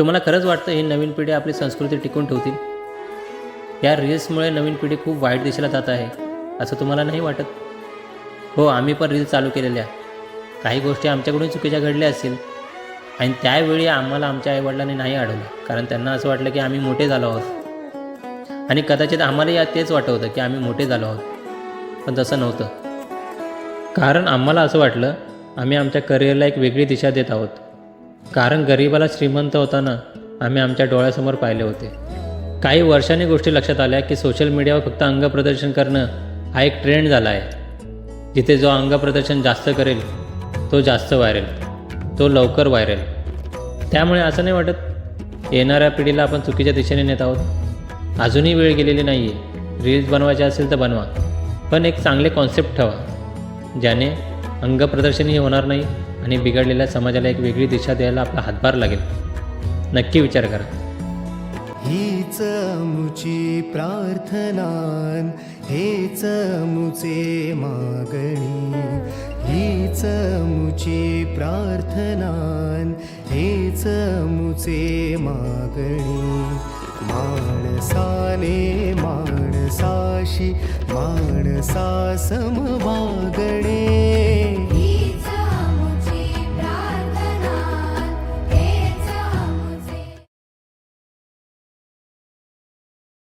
तुम्हाला खरंच वाटतं ही नवीन पिढी आपली संस्कृती टिकून ठेवतील? या रील्समुळे नवीन पिढी खूप वाईट दिशेला जात आहे असं तुम्हाला नाही वाटत? हो आम्ही पण रील्स चालू केलेल्या. काही गोष्टी आमच्याकडून चुकीच्या घडल्या असतील. आणि त्यावेळी आम्हाला आमच्या आईवडिलांनी नाही अडवलं कारण त्यांना असं वाटलं की आम्ही मोठे झालो आहोत. आणि कदाचित आम्हाला या तेच वाटत होतं की आम्ही मोठे झालो आहोत. पण तसं नव्हतं. कारण आम्हाला असं वाटलं आम्ही आमच्या करिअरला एक वेगळी दिशा देत आहोत. कारण गरिबाला श्रीमंत होताना आम्ही आमच्या डोळ्यासमोर पाहिले होते. काही वर्षांनी गोष्टी लक्षात आल्या की सोशल मीडियावर फक्त अंगप्रदर्शन करणं हा एक ट्रेंड झाला आहे. जिथे जो अंगप्रदर्शन जास्त करेल तो जास्त व्हायरल तो लवकर व्हायरल त्यामुळे असं नाही वाटत येणाऱ्या पिढीला आपण चुकीच्या दिशेने नेत आहोत. अजूनही वेळ गेलेली नाही आहे रील्स बनवायचे असेल तर बनवा. पण एक चांगले कॉन्सेप्ट ठेवा ज्याने अंगप्रदर्शनही होणार नाही आणि बिघडलेल्या समाजाला एक वेगळी दिशा द्यायला आपला हातभार लागेल. नक्की विचार करा. हीच मुची प्रार्थनान हेच मुचे मागणी. हीच मुची प्रार्थनान हेच मुचे मागणी. माणसाने माणसाशी माणसा समवागणे